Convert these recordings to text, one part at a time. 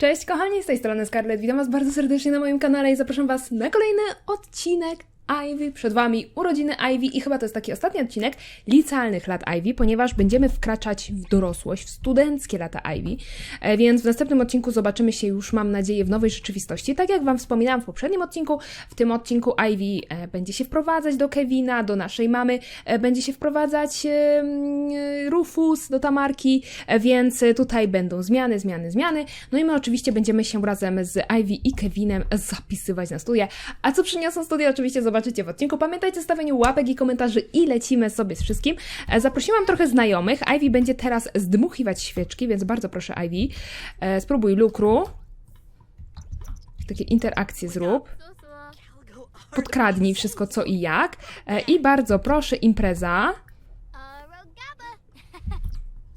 Cześć kochani, z tej strony Scarlett, witam was bardzo serdecznie na moim kanale i zapraszam was na kolejny odcinek Ivy. Przed wami urodziny Ivy i chyba to jest taki ostatni odcinek licealnych lat Ivy, ponieważ będziemy wkraczać w dorosłość, w studenckie lata Ivy, E, więc w następnym odcinku zobaczymy się już, mam nadzieję, w nowej rzeczywistości. Tak jak wam wspominałam w poprzednim odcinku, w tym odcinku Ivy e, będzie się wprowadzać do Kevina, do naszej mamy, e, będzie się wprowadzać Rufus, do Tamarki, więc tutaj będą zmiany, zmiany, zmiany. No i my oczywiście będziemy się razem z Ivy i Kevinem zapisywać na studia. A co przyniosą studia, oczywiście zobaczycie w odcinku. Pamiętajcie o stawianiu łapek i komentarzy i lecimy sobie z wszystkim. E, Zaprosiłam trochę znajomych. Ivy będzie teraz zdmuchiwać świeczki, więc bardzo proszę Ivy. E, Spróbuj lukru. Takie interakcje zrób. Podkradnij wszystko co i jak. E, I bardzo proszę impreza.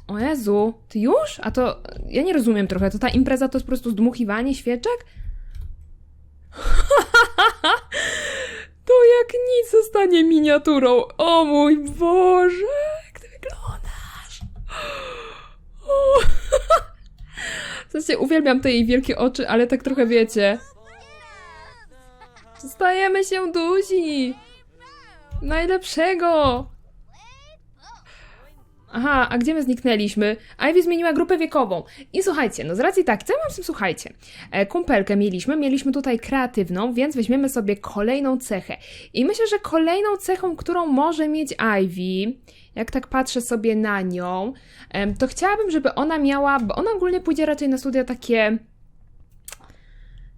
O Jezu, ty już? A to ja nie rozumiem trochę. To ta impreza to jest po prostu zdmuchiwanie świeczek? jak nic zostanie miniaturą. O mój Boże, jak ty wyglądasz. O. W sensie uwielbiam te jej wielkie oczy, ale tak trochę wiecie. Stajemy się duzi. Najlepszego. Aha, a gdzie my zniknęliśmy? Ivy zmieniła grupę wiekową. I słuchajcie, no z racji tak, co ja mam z tym, słuchajcie. E, kumpelkę mieliśmy, mieliśmy tutaj kreatywną, więc weźmiemy sobie kolejną cechę. I myślę, że kolejną cechą, którą może mieć Ivy, jak tak patrzę sobie na nią, to chciałabym, żeby ona miała, bo ona ogólnie pójdzie raczej na studia takie...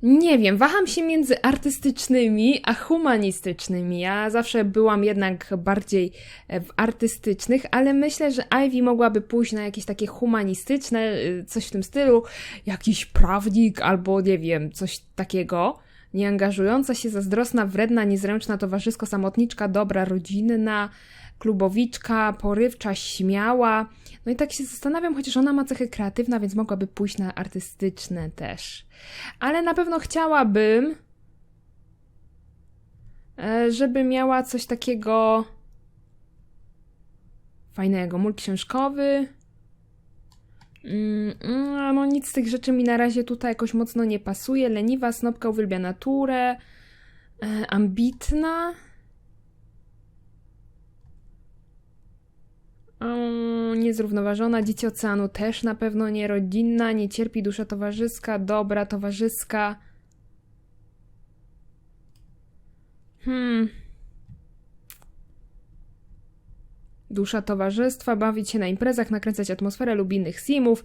Nie wiem, waham się między artystycznymi a humanistycznymi. Ja zawsze byłam jednak bardziej e, w artystycznych, ale myślę, że Ivy mogłaby pójść na jakieś takie humanistyczne, y, coś w tym stylu, jakiś prawnik albo nie wiem, coś takiego. Nieangażująca się, zazdrosna, wredna, niezręczna, towarzysko, samotniczka, dobra, rodzinna, klubowiczka, porywcza, śmiała. No i tak się zastanawiam, chociaż ona ma cechy kreatywne, więc mogłaby pójść na artystyczne też. Ale na pewno chciałabym, e, żeby miała coś takiego fajnego. Mól książkowy. Mm, no nic z tych rzeczy mi na razie tutaj jakoś mocno nie pasuje. Leniwa, snopka uwielbia naturę. E, ambitna. Niezrównoważona, dzieci oceanu też na pewno nie, rodzinna, nie cierpi dusza towarzyska, dobra, towarzyska. Hmm. Dusza towarzystwa, bawić się na imprezach, nakręcać atmosferę lub innych simów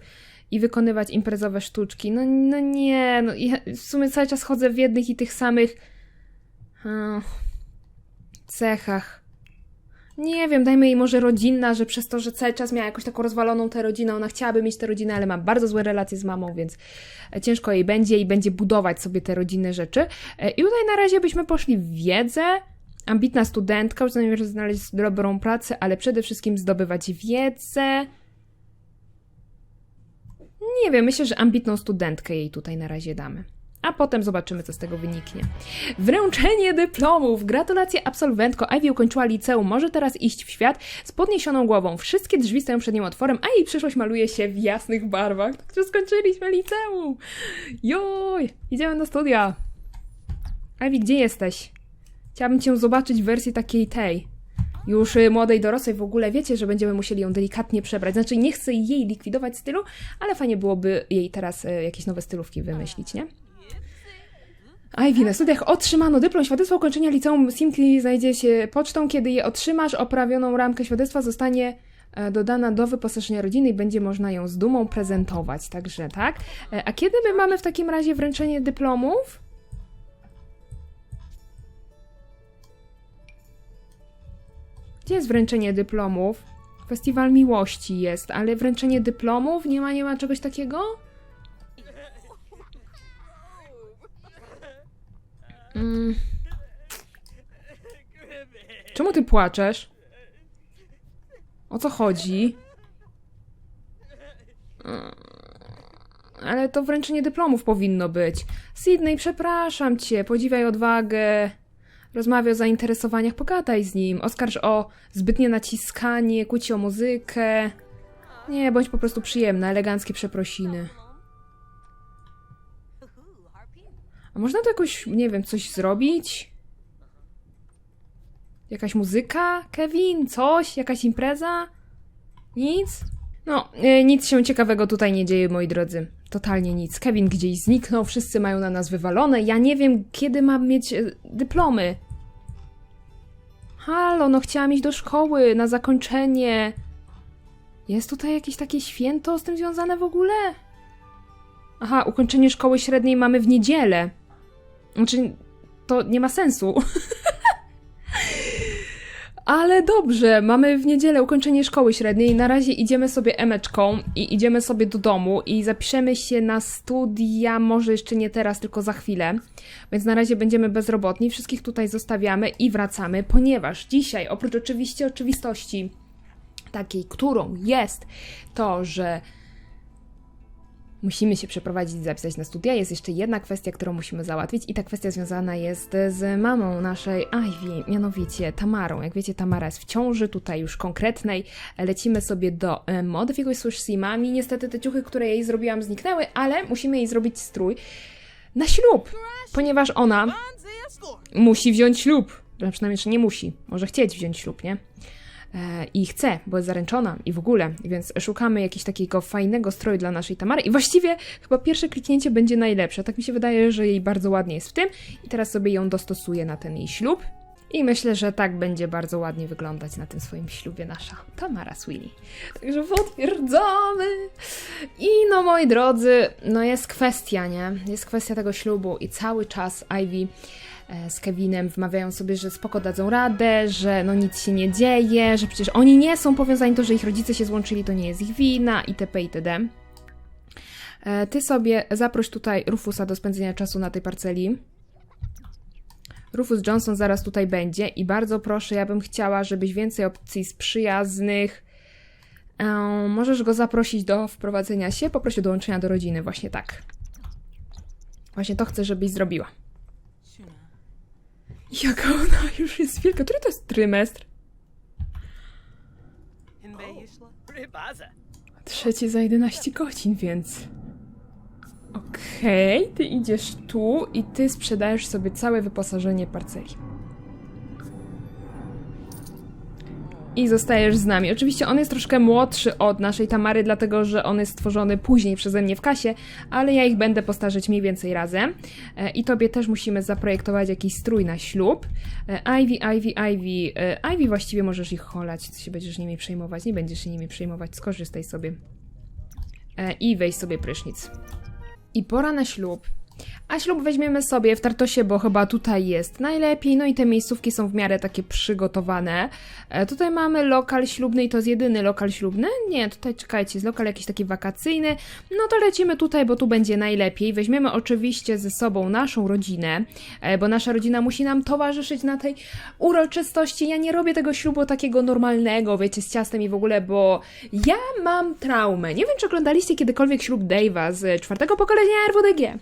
i wykonywać imprezowe sztuczki. No, no nie, no ja w sumie cały czas chodzę w jednych i tych samych cechach. Nie wiem, dajmy jej może rodzinna, że przez to, że cały czas miała jakąś taką rozwaloną tę rodzinę, ona chciałaby mieć tę rodzinę, ale ma bardzo złe relacje z mamą, więc e, ciężko jej będzie i będzie budować sobie te rodzinne rzeczy. E, I tutaj na razie byśmy poszli w wiedzę. Ambitna studentka, już zamierza znaleźć dobrą pracę, ale przede wszystkim zdobywać wiedzę. Nie wiem, myślę, że ambitną studentkę jej tutaj na razie damy. A potem zobaczymy, co z tego wyniknie. Wręczenie dyplomów! Gratulacje absolwentko! Ivy ukończyła liceum, może teraz iść w świat z podniesioną głową. Wszystkie drzwi stoją przed nią otworem, a jej przyszłość maluje się w jasnych barwach. Także skończyliśmy liceum! Joj! Idziemy na studia! Ivy, gdzie jesteś? Chciałabym cię zobaczyć w wersji takiej tej. Już y, młodej dorosłej w ogóle wiecie, że będziemy musieli ją delikatnie przebrać. Znaczy, nie chcę jej likwidować stylu, ale fajnie byłoby jej teraz y, jakieś nowe stylówki wymyślić, nie? Ivy, na studiach otrzymano dyplom świadectwa ukończenia liceum Simki znajdzie się pocztą. Kiedy je otrzymasz, oprawioną ramkę świadectwa zostanie e, dodana do wyposażenia rodziny i będzie można ją z dumą prezentować. Także tak. E, A kiedy my mamy w takim razie wręczenie dyplomów? Gdzie jest wręczenie dyplomów? Festiwal miłości jest, ale wręczenie dyplomów? Nie ma, nie ma czegoś takiego? Mm. Czemu ty płaczesz? O co chodzi? Mm. Ale to wręczenie dyplomów powinno być. Sydney, przepraszam cię, podziwiaj odwagę. Rozmawia o zainteresowaniach, pogadaj z nim. Oskarż o zbytnie naciskanie, kłóci o muzykę. Nie, bądź po prostu przyjemna, eleganckie przeprosiny. A można to jakoś, nie wiem, coś zrobić? Jakaś muzyka, Kevin? Coś? Jakaś impreza? Nic? No, e, nic się ciekawego tutaj nie dzieje, moi drodzy. Totalnie nic. Kevin gdzieś zniknął, wszyscy mają na nas wywalone. Ja nie wiem, kiedy mam mieć e, dyplomy. Halo, no chciałam iść do szkoły na zakończenie. Jest tutaj jakieś takie święto z tym związane w ogóle? Aha, ukończenie szkoły średniej mamy w niedzielę. Znaczy, to nie ma sensu. Ale dobrze, mamy w niedzielę ukończenie szkoły średniej. Na razie idziemy sobie emeczką i idziemy sobie do domu i zapiszemy się na studia, może jeszcze nie teraz, tylko za chwilę. Więc na razie będziemy bezrobotni. Wszystkich tutaj zostawiamy i wracamy, ponieważ dzisiaj, oprócz oczywiście oczywistości, takiej, którą jest to, że musimy się przeprowadzić i zapisać na studia. Jest jeszcze jedna kwestia, którą musimy załatwić i ta kwestia związana jest z mamą naszej Ivy, mianowicie Tamarą. Jak wiecie, Tamara jest w ciąży, tutaj już konkretnej. Lecimy sobie do e, Modyfikuj Słysz Simami. Niestety te ciuchy, które jej zrobiłam zniknęły, ale musimy jej zrobić strój na ślub, ponieważ ona musi wziąć ślub. No, Przynajmniej jeszcze nie musi, może chcieć wziąć ślub, nie? E, i chce, bo jest zaręczona i w ogóle, więc szukamy jakiegoś takiego fajnego stroju dla naszej Tamary i właściwie chyba pierwsze kliknięcie będzie najlepsze. Tak mi się wydaje, że jej bardzo ładnie jest w tym i teraz sobie ją dostosuję na ten jej ślub. I myślę, że tak będzie bardzo ładnie wyglądać na tym swoim ślubie nasza Tamara Sweeney. Także potwierdzamy. I no moi drodzy, no jest kwestia, nie? Jest kwestia tego ślubu i cały czas Ivy z Kevinem wmawiają sobie, że spoko dadzą radę, że no nic się nie dzieje, że przecież oni nie są powiązani, to, że ich rodzice się złączyli, to nie jest ich wina itp. itd. E, Ty sobie zaproś tutaj Rufusa do spędzenia czasu na tej parceli. Rufus Johnson zaraz tutaj będzie i bardzo proszę, ja bym chciała, żebyś więcej opcji z przyjaznych. E, możesz go zaprosić do wprowadzenia się, poproś o dołączenia do rodziny, właśnie tak. Właśnie to chcę, żebyś zrobiła. Jaka ona już jest wielka. Który to jest trymestr? Trzeci za 11 godzin, więc. Okej, ty idziesz tu i ty sprzedajesz sobie całe wyposażenie parceli. I zostajesz z nami. Oczywiście on jest troszkę młodszy od naszej Tamary, dlatego że on jest stworzony później przeze mnie w kasie, ale ja ich będę postarzeć mniej więcej razem. E, I tobie też musimy zaprojektować jakiś strój na ślub. E, Ivy, Ivy, Ivy. E, Ivy właściwie możesz ich holać, ty się będziesz nimi przejmować. Nie będziesz się nimi przejmować, skorzystaj sobie. I weź sobie prysznic. I pora na ślub. A ślub weźmiemy sobie w Tartosie, bo chyba tutaj jest najlepiej. No i te miejscówki są w miarę takie przygotowane. E, tutaj mamy lokal ślubny i to jest jedyny lokal ślubny. Nie, tutaj czekajcie, jest lokal jakiś taki wakacyjny. No to lecimy tutaj, bo tu będzie najlepiej. Weźmiemy oczywiście ze sobą naszą rodzinę, e, bo nasza rodzina musi nam towarzyszyć na tej uroczystości. Ja nie robię tego ślubu takiego normalnego, wiecie, z ciastem i w ogóle, bo ja mam traumę. Nie wiem, czy oglądaliście kiedykolwiek ślub Dave'a z czwartego pokolenia RWDG,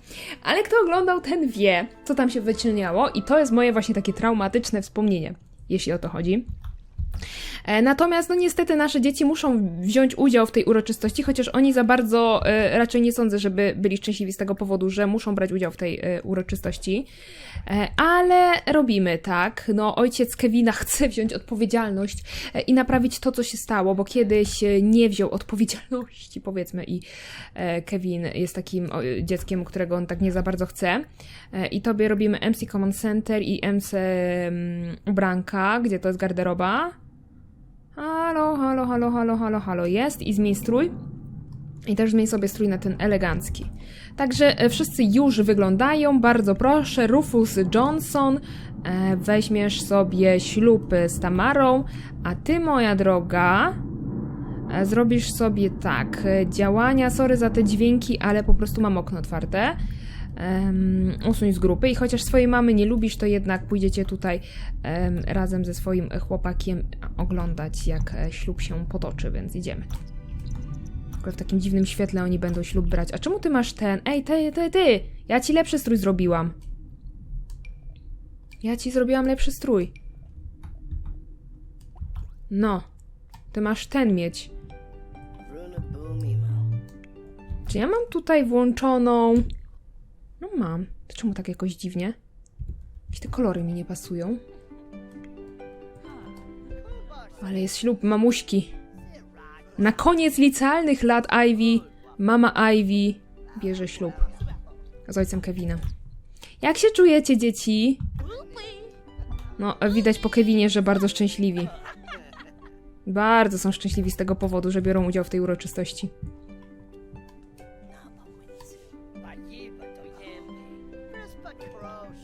ale kto oglądał, ten wie, co tam się wyczyniało i to jest moje właśnie takie traumatyczne wspomnienie, jeśli o to chodzi. E, Natomiast, no niestety, nasze dzieci muszą wziąć udział w tej uroczystości, chociaż oni za bardzo e, raczej nie sądzę, żeby byli szczęśliwi z tego powodu, że muszą brać udział w tej e, uroczystości. Ale robimy tak. No, ojciec Kevina chce wziąć odpowiedzialność i naprawić to, co się stało, bo kiedyś nie wziął odpowiedzialności, powiedzmy, i Kevin jest takim dzieckiem, którego on tak nie za bardzo chce. I tobie robimy MC Command Center i MC mm, ubranka, gdzie to jest garderoba. Halo, halo, halo, halo, halo, halo, jest i zmień strój. I też zmień sobie strój na ten elegancki. Także e, wszyscy już wyglądają, bardzo proszę. Rufus Johnson, e, weźmiesz sobie ślub z Tamarą, a ty, moja droga, e, zrobisz sobie tak. Działania, sorry za te dźwięki, ale po prostu mam okno otwarte. Em, usuń z grupy i chociaż swojej mamy nie lubisz, to jednak pójdziecie tutaj em, razem ze swoim chłopakiem oglądać, jak e, ślub się potoczy, więc idziemy. W takim dziwnym świetle oni będą ślub brać. A czemu ty masz ten? Ej, ty, ty, ty! Ja ci lepszy strój zrobiłam. Ja ci zrobiłam lepszy strój. No. Ty masz ten mieć. Czy ja mam tutaj włączoną... No mam. To czemu tak jakoś dziwnie? Jakieś te kolory mi nie pasują. Ale jest ślub mamuśki. Na koniec licealnych lat Ivy, mama Ivy bierze ślub z ojcem Kevina. Jak się czujecie, dzieci? No, widać po Kevinie, że bardzo szczęśliwi. Bardzo są szczęśliwi z tego powodu, że biorą udział w tej uroczystości.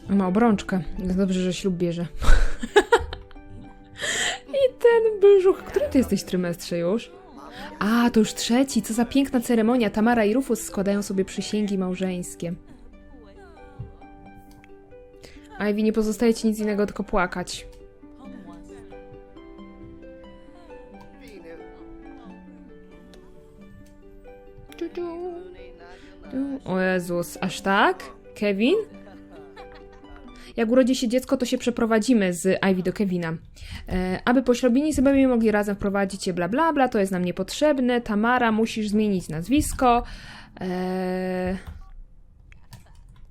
Ma obrączkę. Dobrze, że ślub bierze. I ten brzuch. Który ty jesteś trymestrze już? A, to już trzeci. Co za piękna ceremonia. Tamara i Rufus składają sobie przysięgi małżeńskie. Ivy, nie pozostaje ci nic innego, tylko płakać. O Jezus, aż tak? Kevin? Jak urodzi się dziecko, to się przeprowadzimy z Ivy do Kevina. E, aby poślubini sobie mogli razem wprowadzić je bla bla bla, to jest nam niepotrzebne. Tamara, musisz zmienić nazwisko. E...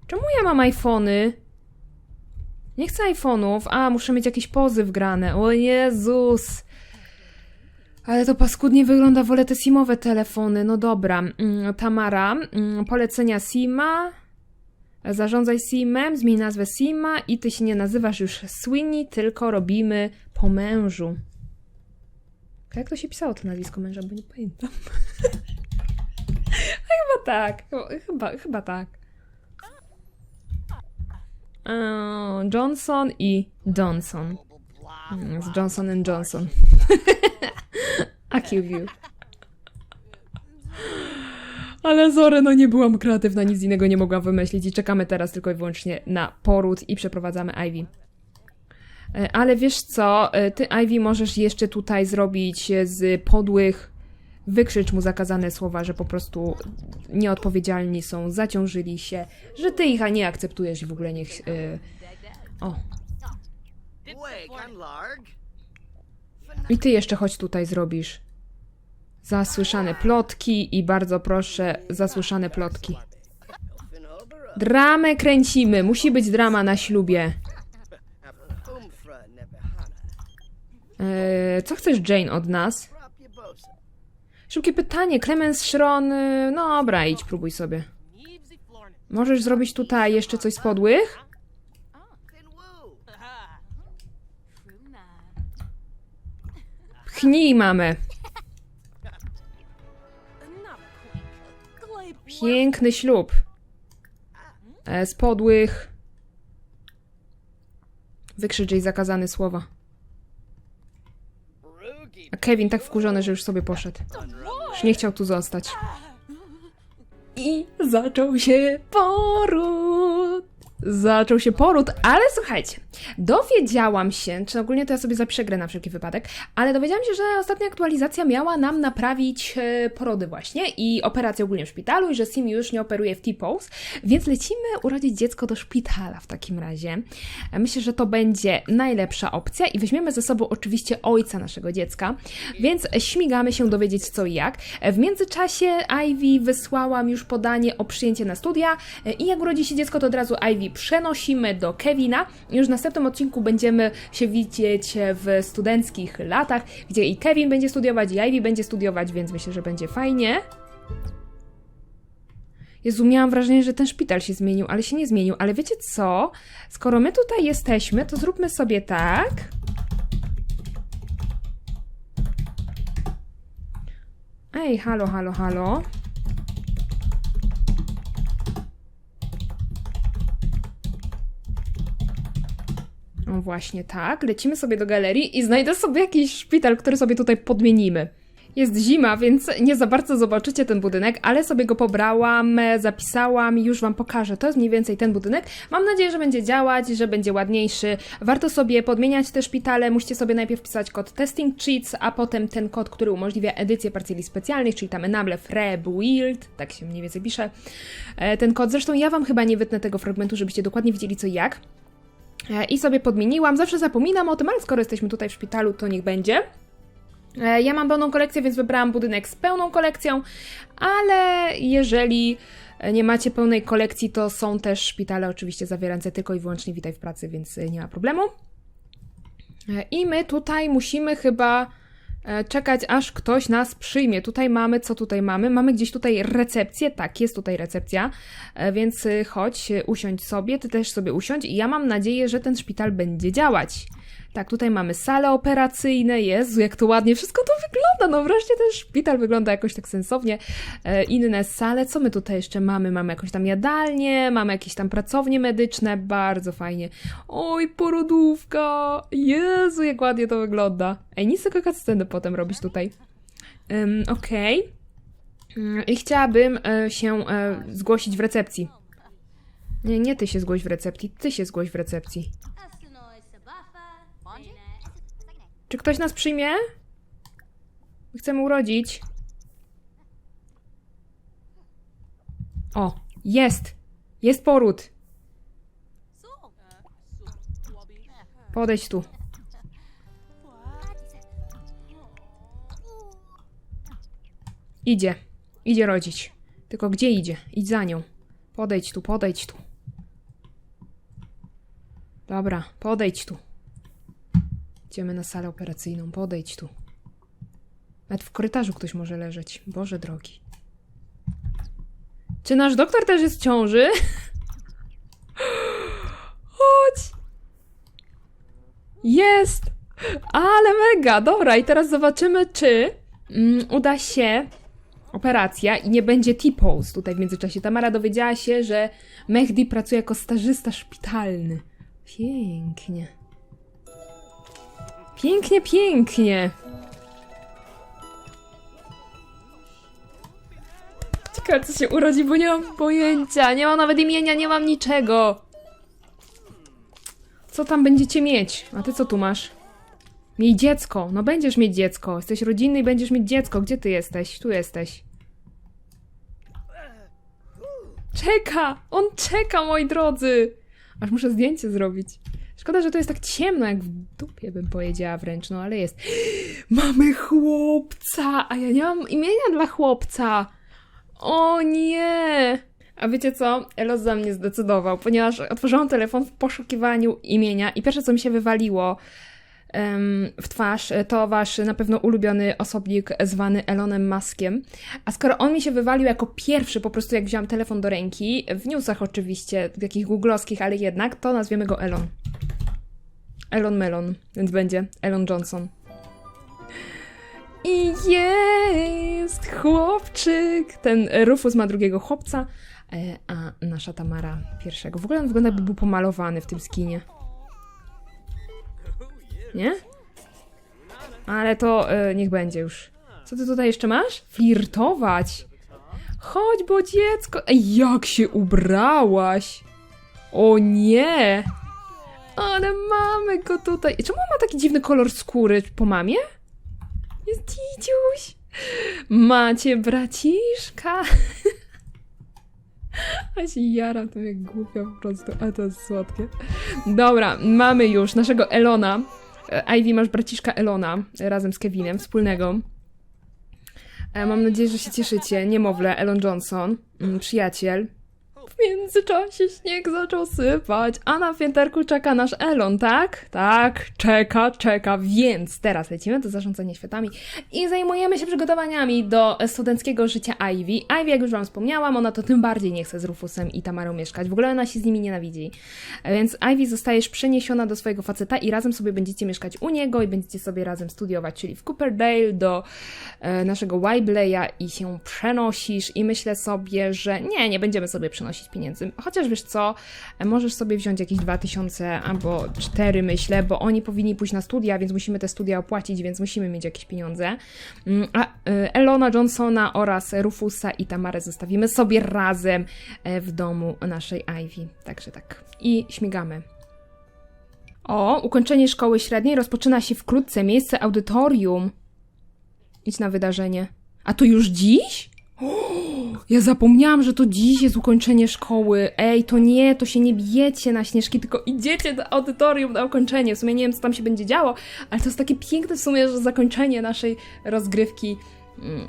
Czemu ja mam iPhony? Nie chcę iPhone'ów. A, muszę mieć jakieś pozy wgrane. O Jezus! Ale to paskudnie wygląda, wolę te simowe telefony. No dobra. Mm, Tamara, mm, polecenia Sima. Zarządzaj Simem, zmień nazwę Sima i ty się nie nazywasz już Sweeney, tylko robimy po mężu. Jak to się pisało to nazwisko męża, bo nie pamiętam. chyba tak. Chyba, chyba tak. Eee, Johnson i Johnson. Mm, Z Johnson and Johnson. Acuvue. Ale Zory, no nie byłam kreatywna, nic innego nie mogłam wymyślić i czekamy teraz tylko i wyłącznie na poród i przeprowadzamy Ivy. E, Ale wiesz co, e, ty Ivy możesz jeszcze tutaj zrobić e, z podłych, wykrzycz mu zakazane słowa, że po prostu nieodpowiedzialni są, zaciążyli się, że ty ich nie akceptujesz i w ogóle niech... O, i ty jeszcze chodź tutaj zrobisz. Zasłyszane plotki i bardzo proszę, zasłyszane plotki. Dramę kręcimy, musi być drama na ślubie. Eee, co chcesz, Jane, od nas? Szybkie pytanie, Clemens Schron. No dobra, idź, próbuj sobie. Możesz zrobić tutaj jeszcze coś z podłych? Pchnij, mamy. Piękny ślub. E, z podłych. Wykrzycz jej zakazane słowa. A Kevin tak wkurzony, że już sobie poszedł. Już nie chciał tu zostać. I zaczął się poród. Zaczął się poród, ale słuchajcie, dowiedziałam się, czy ogólnie to ja sobie zapiszę grę na wszelki wypadek, ale dowiedziałam się, że ostatnia aktualizacja miała nam naprawić e, porody właśnie i operację ogólnie w szpitalu i że Sim już nie operuje w T-Pose, więc lecimy urodzić dziecko do szpitala w takim razie. E, Myślę, że to będzie najlepsza opcja i weźmiemy ze sobą oczywiście ojca naszego dziecka, więc śmigamy się dowiedzieć co i jak. E, W międzyczasie Ivy wysłałam już podanie o przyjęcie na studia i jak urodzi się dziecko, to od razu Ivy przenosimy do Kevina. Już w następnym odcinku będziemy się widzieć w studenckich latach, gdzie i Kevin będzie studiować, i Ivy będzie studiować, więc myślę, że będzie fajnie. Jezu, miałam wrażenie, że ten szpital się zmienił, ale się nie zmienił. Ale wiecie co? Skoro my tutaj jesteśmy, to zróbmy sobie tak. Ej, halo, halo, halo. No właśnie tak, lecimy sobie do galerii i znajdę sobie jakiś szpital, który sobie tutaj podmienimy. Jest zima, więc nie za bardzo zobaczycie ten budynek, ale sobie go pobrałam, zapisałam i już Wam pokażę. To jest mniej więcej ten budynek. Mam nadzieję, że będzie działać, że będzie ładniejszy. Warto sobie podmieniać te szpitale. Musicie sobie najpierw wpisać kod Testing Cheats, a potem ten kod, który umożliwia edycję parceli specjalnych, czyli tam Enable Freb Wild, tak się mniej więcej pisze. E, Ten kod, zresztą ja Wam chyba nie wytnę tego fragmentu, żebyście dokładnie wiedzieli co i jak. E, I sobie podmieniłam. Zawsze zapominam o tym, ale skoro jesteśmy tutaj w szpitalu, to niech będzie. E, Ja mam pełną kolekcję, więc wybrałam budynek z pełną kolekcją, ale jeżeli nie macie pełnej kolekcji, to są też szpitale oczywiście zawierające tylko i wyłącznie witaj w pracy, więc nie ma problemu. E, I my tutaj musimy chyba czekać, aż ktoś nas przyjmie. Tutaj mamy, co tutaj mamy? Mamy gdzieś tutaj recepcję, tak, jest tutaj recepcja, e, więc e, chodź, e, usiądź sobie, ty też sobie usiądź i ja mam nadzieję, że ten szpital będzie działać. Tak, tutaj mamy sale operacyjne, Jezu, jak to ładnie wszystko to wygląda, no wreszcie ten szpital wygląda jakoś tak sensownie. E, inne sale, co my tutaj jeszcze mamy? Mamy jakąś tam jadalnię, mamy jakieś tam pracownie medyczne, bardzo fajnie. Oj, porodówka, Jezu, jak ładnie to wygląda. Ej, nic tego cutsceny potem robić tutaj. Um, Okej. Mm, I chciałabym e, się e, zgłosić w recepcji. Nie, nie ty się zgłoś w recepcji, ty się zgłoś w recepcji. Czy ktoś nas przyjmie? Chcemy urodzić. O, jest! Jest poród. Podejdź tu. Idzie. Idzie rodzić. Tylko gdzie idzie? Idź za nią. Podejdź tu, podejdź tu. Dobra, podejdź tu. Idziemy na salę operacyjną, podejdź tu. Nawet w korytarzu ktoś może leżeć. Boże drogi. Czy nasz doktor też jest w ciąży? Chodź! Jest! Ale mega! Dobra, i teraz zobaczymy, czy mm, uda się operacja i nie będzie T-pose tutaj w międzyczasie. Tamara dowiedziała się, że Mehdi pracuje jako stażysta szpitalny. Pięknie. Pięknie, pięknie. Ciekawe, co się urodzi, bo nie mam pojęcia. Nie mam nawet imienia, nie mam niczego. Co tam będziecie mieć? A ty co tu masz? Miej dziecko. No będziesz mieć dziecko. Jesteś rodzinny i będziesz mieć dziecko. Gdzie ty jesteś? Tu jesteś. Czeka! On czeka, moi drodzy! Aż muszę zdjęcie zrobić. Szkoda, że to jest tak ciemno, jak w dupie bym powiedziała wręcz, no ale jest. Mamy chłopca! A ja nie mam imienia dla chłopca! O nie! A wiecie co? Elos za mnie zdecydował, ponieważ otworzyłam telefon w poszukiwaniu imienia i pierwsze, co mi się wywaliło w twarz, to wasz na pewno ulubiony osobnik zwany Elonem Maskiem. A skoro on mi się wywalił jako pierwszy, po prostu jak wziąłam telefon do ręki, w newsach oczywiście, takich googlowskich, ale jednak, to nazwiemy go Elon. Elon Melon, więc będzie Elon Johnson. I jest chłopczyk! Ten Rufus ma drugiego chłopca, e, a nasza Tamara pierwszego. W ogóle on wygląda jakby był pomalowany w tym skinie. Nie? Ale to e, niech będzie już. Co ty tutaj jeszcze masz? Flirtować. Chodź, bo dziecko. Ej, jak się ubrałaś? O nie! Ale mamy go tutaj. Czemu on ma taki dziwny kolor skóry po mamie? Jest dzidziuś. Macie braciszka. A się jaram to jak głupia po prostu, a to jest słodkie. Dobra, mamy już naszego Elona. E, Ivy, masz braciszka Elona razem z Kevinem, wspólnego. E, Mam nadzieję, że się cieszycie. Niemowlę, Elon Johnson, mm, przyjaciel. W międzyczasie śnieg zaczął sypać, a na pięterku czeka nasz Elon, tak? Tak, czeka, czeka, więc teraz lecimy do zarządzania światami i zajmujemy się przygotowaniami do studenckiego życia Ivy. Ivy, jak już wam wspomniałam, ona to tym bardziej nie chce z Rufusem i Tamarą mieszkać, w ogóle ona się z nimi nienawidzi. Więc Ivy zostajesz przeniesiona do swojego faceta i razem sobie będziecie mieszkać u niego i będziecie sobie razem studiować, czyli w Cooperdale do e, naszego Wybleya i się przenosisz i myślę sobie, że nie, nie będziemy sobie przenosić pieniędzy. Chociaż wiesz co, możesz sobie wziąć jakieś 2000 albo 4 myślę, bo oni powinni pójść na studia, więc musimy te studia opłacić, więc musimy mieć jakieś pieniądze. Mm, A e, Elona Johnsona oraz Rufusa i Tamarę zostawimy sobie razem e, w domu naszej Ivy. Także tak. I śmigamy. O, ukończenie szkoły średniej rozpoczyna się wkrótce. Miejsce audytorium. Idź na wydarzenie. A to już dziś? O, Ja zapomniałam, że to dziś jest ukończenie szkoły. Ej, to nie, to się nie bijecie na śnieżki, tylko idziecie do audytorium na ukończenie. W sumie nie wiem, co tam się będzie działo, ale to jest takie piękne w sumie, że zakończenie naszej rozgrywki mm,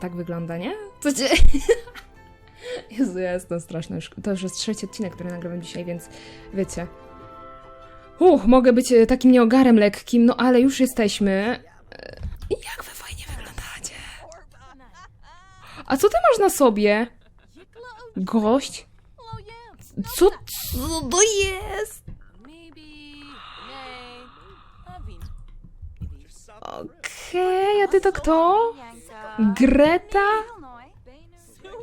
tak wygląda, nie? Co cię... Jezu, ja jestem straszna już. To już jest trzeci odcinek, który nagrywam dzisiaj, więc wiecie. Uch, mogę być e, takim nieogarem lekkim, no ale już jesteśmy. E, Jak wy. A co ty masz na sobie? Gość? Co, co to jest? Okej, a ty to kto? Greta?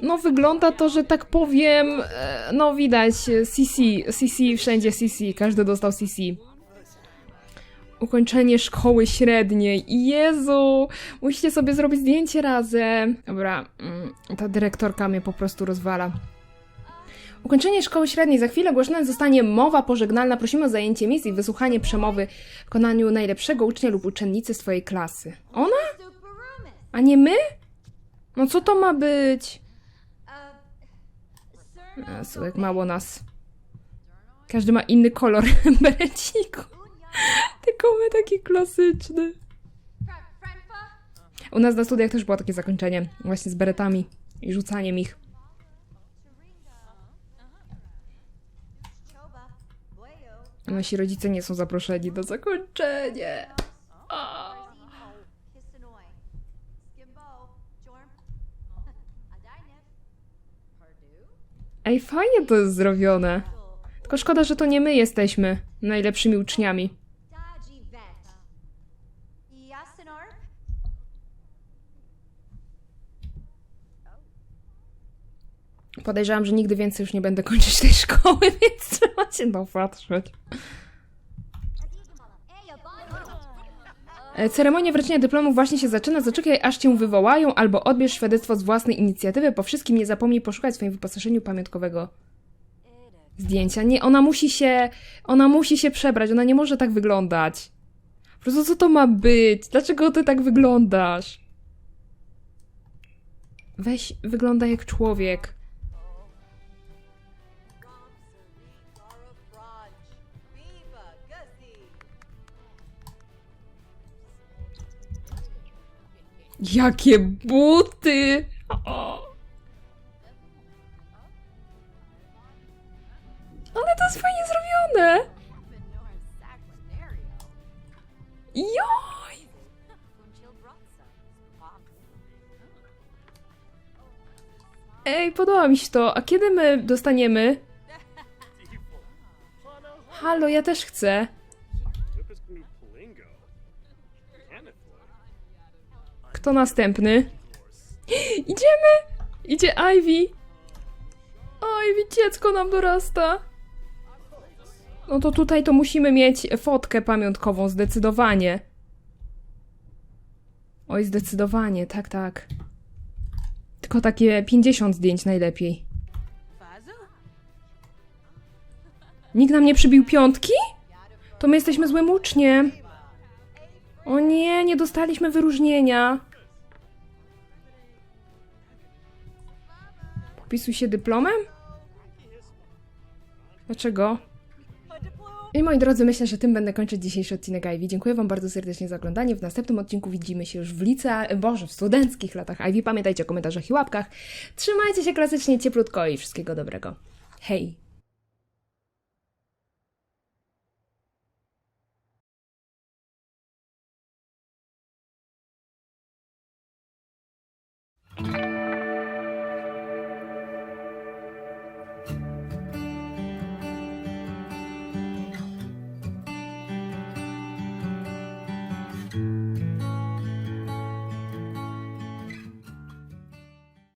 No wygląda to, że tak powiem, e, no widać, CC, CC, wszędzie CC, każdy dostał CC. Ukończenie szkoły średniej. Jezu, musicie sobie zrobić zdjęcie razem. Dobra, mm, ta dyrektorka mnie po prostu rozwala. Ukończenie szkoły średniej. Za chwilę ogłoszona zostanie mowa pożegnalna. Prosimy o zajęcie miejsc i wysłuchanie przemowy w wykonaniu najlepszego ucznia lub uczennicy swojej klasy. Ona? A nie my? No co to ma być? Jezu, mało nas. Każdy ma inny kolor bereciku. Tylko my taki klasyczny. U nas na studiach też było takie zakończenie. Właśnie z beretami i rzucaniem ich. Nasi rodzice nie są zaproszeni do zakończenia. Ej, fajnie to jest zrobione. Tylko szkoda, że to nie my jesteśmy najlepszymi uczniami. Podejrzewam, że nigdy więcej już nie będę kończyć tej szkoły, więc trzeba się dopatrzeć. E, Ceremonia wręczenia dyplomów właśnie się zaczyna. Zaczekaj, aż cię wywołają, albo odbierz świadectwo z własnej inicjatywy. Po wszystkim nie zapomnij poszukać w swoim wyposażeniu pamiątkowego zdjęcia. Nie, ona musi się. Ona musi się przebrać, ona nie może tak wyglądać. Po prostu co to ma być? Dlaczego ty tak wyglądasz? Weź, wygląda jak człowiek. Jakie buty! O. Ale to jest fajnie zrobione! Joj! Ej, podoba mi się to. A kiedy my dostaniemy? Halo, ja też chcę. Kto następny? Idziemy! Idzie Ivy. Ivy, dziecko nam dorasta. No to tutaj to musimy mieć fotkę pamiątkową, zdecydowanie. Oj, zdecydowanie, tak, tak. Tylko takie 50 zdjęć najlepiej. Nikt nam nie przybił piątki? To my jesteśmy złym uczniem. O nie, nie dostaliśmy wyróżnienia. Popisuj się dyplomem? Dlaczego? I moi drodzy, myślę, że tym będę kończyć dzisiejszy odcinek Ivy. Dziękuję Wam bardzo serdecznie za oglądanie. W następnym odcinku widzimy się już w lice, boże, w studenckich latach Ivy. Pamiętajcie o komentarzach i łapkach. Trzymajcie się klasycznie, cieplutko i wszystkiego dobrego. Hej!